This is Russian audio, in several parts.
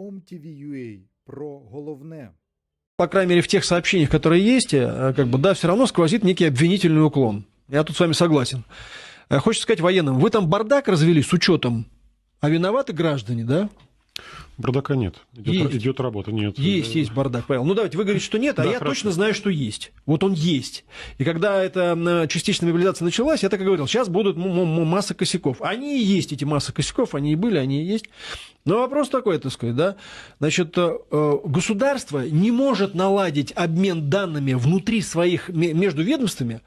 OMTV.ua про головне. по крайней мере, в тех сообщениях, которые есть, э, как бы, да, все равно сквозит некий обвинительный уклон. Я тут с вами согласен. Э, Хочется сказать военным, вы там бардак развели с учетом, а виноваты граждане, да? Бардака нет. Идет, Есть. идет работа, нет. Есть, есть бардак, Павел. Ну давайте, вы говорите, что нет, а Да, я хорошо. точно знаю, что есть. Вот он есть. И когда эта частичная мобилизация началась, я так и говорил, сейчас будут масса косяков. Они и есть, эти массы косяков, они и были, они и есть. Но вопрос такой, так сказать, да. Значит, э, государство не может наладить обмен данными внутри своих, ме- между ведомствами,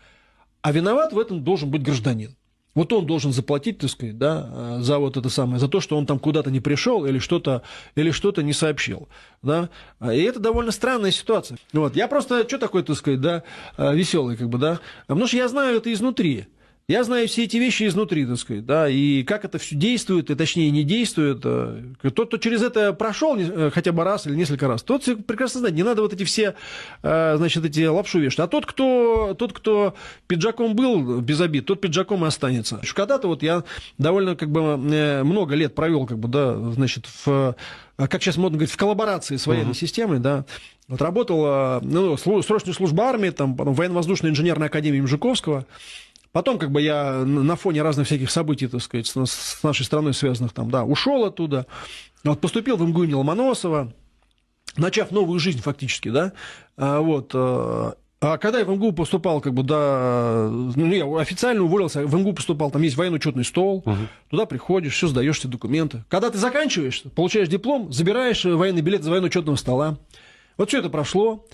а виноват в этом должен быть гражданин. Вот он должен заплатить, так сказать, да, э, за вот это самое, за то, что он там куда-то не пришел или что-то, или что-то не сообщил, да. И это довольно странная ситуация. Вот. Я просто, что такое, так сказать, да, веселый, как бы, да, потому что я знаю это изнутри. Я знаю все эти вещи изнутри, так сказать, да, и как это все действует, и точнее не действует. э, Тот, кто через это прошел э, хотя бы раз или несколько раз, тот прекрасно знает, не надо вот эти все, э, значит, эти лапшу вешать. А тот, кто, тот, кто пиджаком был без обид, тот пиджаком и останется. Когда-то вот я довольно как бы э, много лет провел, как бы, да, значит, в, э, как сейчас модно говорить, в коллаборации с военной системой, да, вот работал, э, ну, срочная служба армии, там, потом военно-воздушная инженерная академия Жуковского, Потом, как бы я на фоне разных всяких событий, так сказать, с, нашей страной связанных там, да, ушел оттуда, вот, поступил в МГУ имени Ломоносова, начав новую жизнь фактически, да, А, вот, э, а когда я в МГУ поступал, как бы, да, ну, я официально уволился, в МГУ поступал, там есть военно-учетный стол, туда приходишь, все сдаешь все документы. Когда ты заканчиваешь, получаешь диплом, забираешь э, военный билет из военно-учетного стола. Вот все это прошло.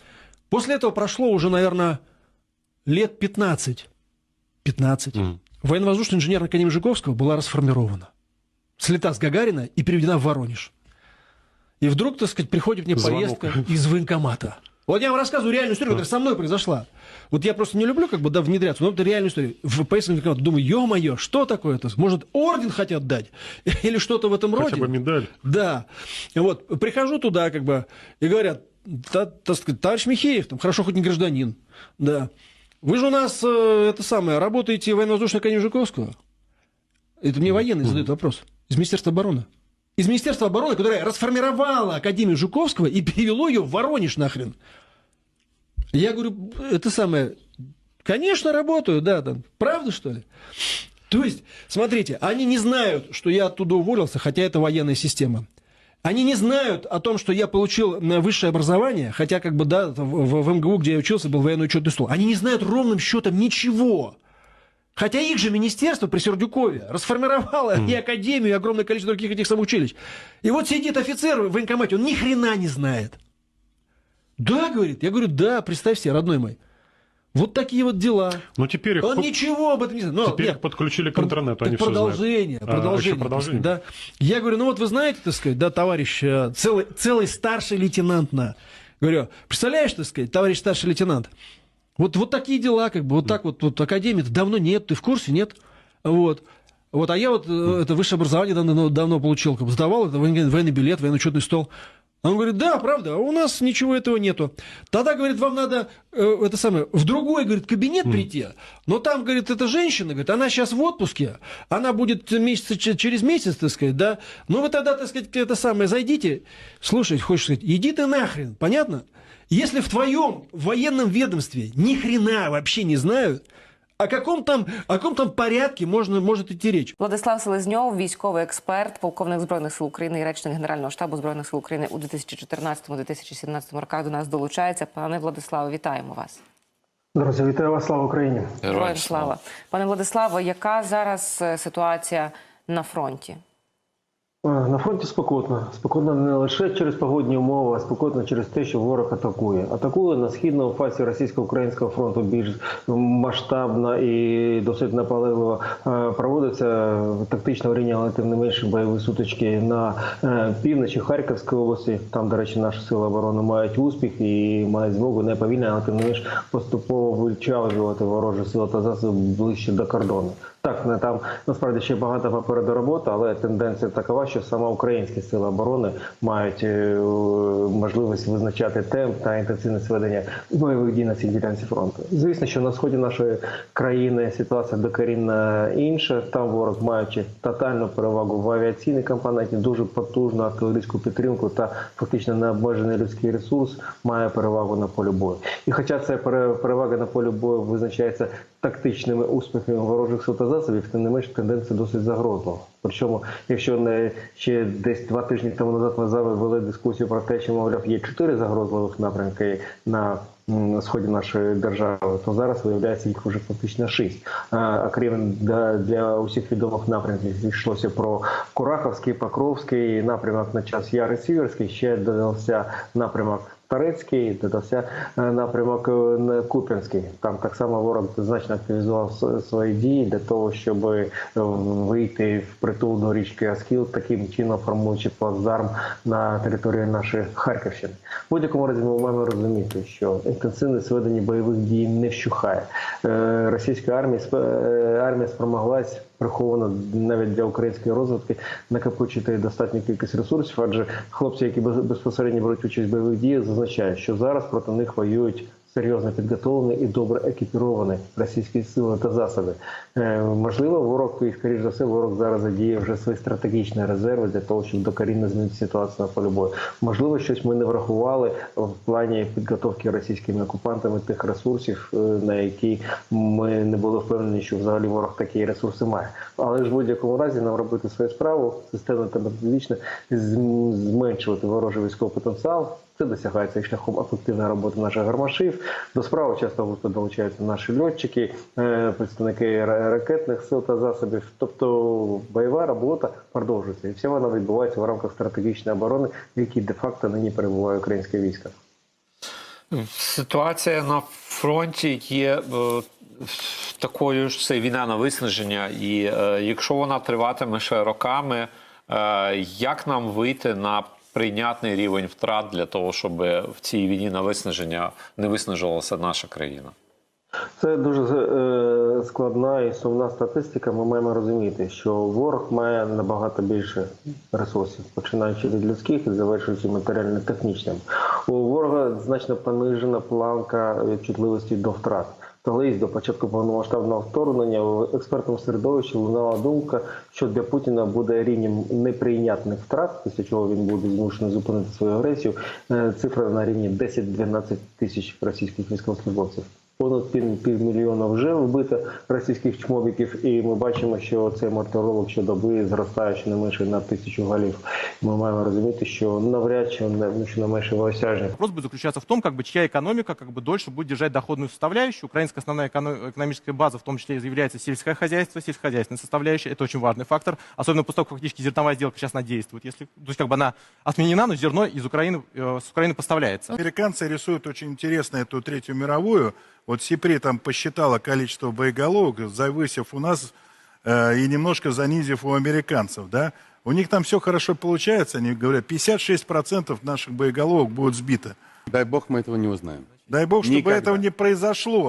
После этого прошло уже, наверное, лет 15. 15. Мгм. Военно-воздушная инженерная академия Жуковского была расформирована. Слета с Гагарина и переведена в Воронеж. И вдруг, так сказать, приходит мне Звонок. повестка из военкомата. Вот я вам рассказываю реальную историю, которая со мной произошла. Вот я просто не люблю как бы да, внедряться, но это реальная история. В поездке в военкомат думаю, ё-моё, что такое-то? Может, орден хотят дать? Или что-то в этом роде? Хотя бы медаль. Да. Вот, прихожу туда, как бы, и говорят, «Та- так сказать, товарищ Михеев, там, хорошо, хоть не гражданин, да. Вы же у нас, э, это самое, работаете в военно-воздушной академии Жуковского? Это мне военный задает вопрос. Из Министерства обороны. Из Министерства обороны, которое расформировало Академию Жуковского и перевело ее в Воронеж нахрен. Я говорю, это самое, конечно, работаю, да, там, правда, что ли? То есть, смотрите, они не знают, что я оттуда уволился, хотя это военная система. Они не знают о том, что я получил э, высшее образование, хотя как бы, да, в, в- МГУ, где я учился, был военный учетный стол. Они не знают ровным счетом ничего. Хотя их же министерство при Сердюкове расформировало и академию, и огромное количество других этих самых училищ. И вот сидит офицер в военкомате, он ни хрена не знает. Да, говорит. Я говорю, да, представь себе, родной мой. Вот такие вот дела. Но теперь их, Он под- ничего об этом не знает. Но, теперь нет, их подключили к интернету, они все знают. продолжение, А, продолжение, продолжение? да. Я говорю, ну вот вы знаете, так сказать, да, товарищ, э, целый, целый старший лейтенант на. Говорю, представляешь, так сказать, товарищ старший лейтенант, вот, вот такие дела, как бы, вот так вот, вот академии давно нет, ты в курсе, нет? Вот. Вот, а я вот э, это высшее образование давно, давно получил, как бы, сдавал, это военный, военный билет, военно-учетный стол. Он говорит, да, правда, у нас ничего этого нету. Тогда, говорит, вам надо э, это самое, в другой, говорит, кабинет прийти. Но там, говорит, эта женщина, говорит, она сейчас в отпуске, она будет месяца, че- через месяц, так сказать, да. Ну вы тогда, так сказать, это самое, зайдите. Слушай, хочешь сказать, иди ты нахрен, понятно? Если в твоем военном ведомстве ни хрена вообще не знают, о каком там, о каком там порядке можно, может идти речь? Владислав Селезньов, військовий експерт, полковник збройних сил України і речник Генерального штабу збройних сил України у 2014-2017 роках до нас долучається. Пане Владиславе, вітаємо вас. Друзі, вітаю вас, слава Україні! Героям слава. Пане Владиславе, яка зараз е, ситуація на фронті? На фронті спокійно. Спокійно не лише через погодні умови, а спокійно через те, що ворог атакує. Атакує на східному фасі російсько-українського фронту більш масштабно і досить наполегливо Е, проводиться тактичне рівня, але тим не менше бойові сутички на е, півночі Харківської області. Там, до речі, наші сили оборони мають успіх і мають змогу не повільно, але тим не менш поступово вичавлювати ворожі сили та засоби ближче до кордону. Так, там насправді ще багато попереду роботи, але тенденція такова, що саме українські сили оборони мають е, можливість визначати темп та інтенсивність ведення бойових дій на цій ділянці фронту. Звісно, що на сході нашої країни ситуація докорінно інша. Там ворог, маючи тотальну перевагу в авіаційній компоненті, дуже потужну артилерійську підтримку та фактично необмежений людський ресурс, має перевагу на полі бою. І хоча ця пере- перевага на полі бою визначається тактичними успіхами ворожих сил засобів, тим не менш тенденція досить загрозлива. Причому, якщо не ще десь два тижні тому назад ми завели дискусію про те, що мовляв є чотири загрозливих напрямки на сході нашої держави, то зараз виявляється їх вже фактично шість. А, Окрім для, для усіх відомих напрямків йшлося про Кураховський, Покровський напрямок на час Яри Сіверський, ще додався напрямок. Тарецький, додався е, напрямок е, на Куп'янський. Там так само ворог значно активізував свої дії для того, щоб е, вийти в притул до річки Аскіл, таким чином формуючи плацдарм на території нашої Харківщини. В будь-якому разі ми маємо розуміти, що інтенсивність ведення бойових дій не вщухає. Російська армія армія спромоглась приховано навіть для української розвитки накопичити достатню кількість ресурсів, адже хлопці, які без- безпосередньо беруть участь в бойових діях, зазначають, що зараз проти них воюють серйозно підготовлені і добре екіпіровані російські сили та засоби. Е, можливо, ворог і скоріш за все, ворог зараз задіє вже свої стратегічні резерви для того, щоб докорінно змінити ситуацію на полі бою. Можливо, щось ми не врахували в плані підготовки російськими окупантами тих ресурсів, е, на які ми не були впевнені, що взагалі ворог такі ресурси має. Але ж в будь-якому разі нам робити свою справу системно та методично зменшувати ворожий військовий потенціал. Це досягається і шляхом ефективної роботи наших гармашів. До справи часто долучаються наші льотчики, е, представники ракетних сил та засобів. Тобто бойова робота продовжується, і вся вона відбувається в рамках стратегічної оборони, в якій де-факто нині перебуває українське військо. Ситуація на фронті є е, такою ж це війна на виснаження, і е, якщо вона триватиме ще роками, е, як нам вийти на прийнятний рівень втрат для того, щоб в цій війні на виснаження не виснажувалася наша країна? Це дуже е, складна і сумна статистика. Ми маємо розуміти, що ворог має набагато більше ресурсів, починаючи від людських і завершуючи матеріально-технічним. У ворога значно понижена планка чутливості до втрат. Колись до початку повномасштабного вторгнення в експертному середовищі лунала думка, що для Путіна буде рівнем неприйнятних втрат, після чого він буде змушений зупинити свою агресію. Е, Цифра на рівні 10-12 тисяч російських військовослужбовців. Понад пів, півмільйона вже вбито російських чмобіків, і ми бачимо, що цей мартиролог щодоби зростає щонайменше на тисячу голів. Ми маємо розуміти, що навряд чи не щонайменше осяжний. Вопрос будет заключаться в том, как бы чья экономика как бы дольше будет держать доходную составляющую. Украинская основная эконо- экономическая база в том числе является сельское хозяйство, сельскохозяйственная составляющая. Это очень важный фактор, особенно после того, как фактически зерновая сделка сейчас она действует. Если, то есть как бы она отменена, но зерно из Украины, э, с Украины поставляется. Американцы рисуют очень интересно эту Третью мировую. вот Сипри там посчитала количество боеголовок, завысив у нас э, и немножко занизив у американцев, да. У них там все хорошо получается, они говорят, 56% наших боеголовок будут сбито. Дай бог мы этого не узнаем. Дай бог, чтобы Никогда. этого не произошло.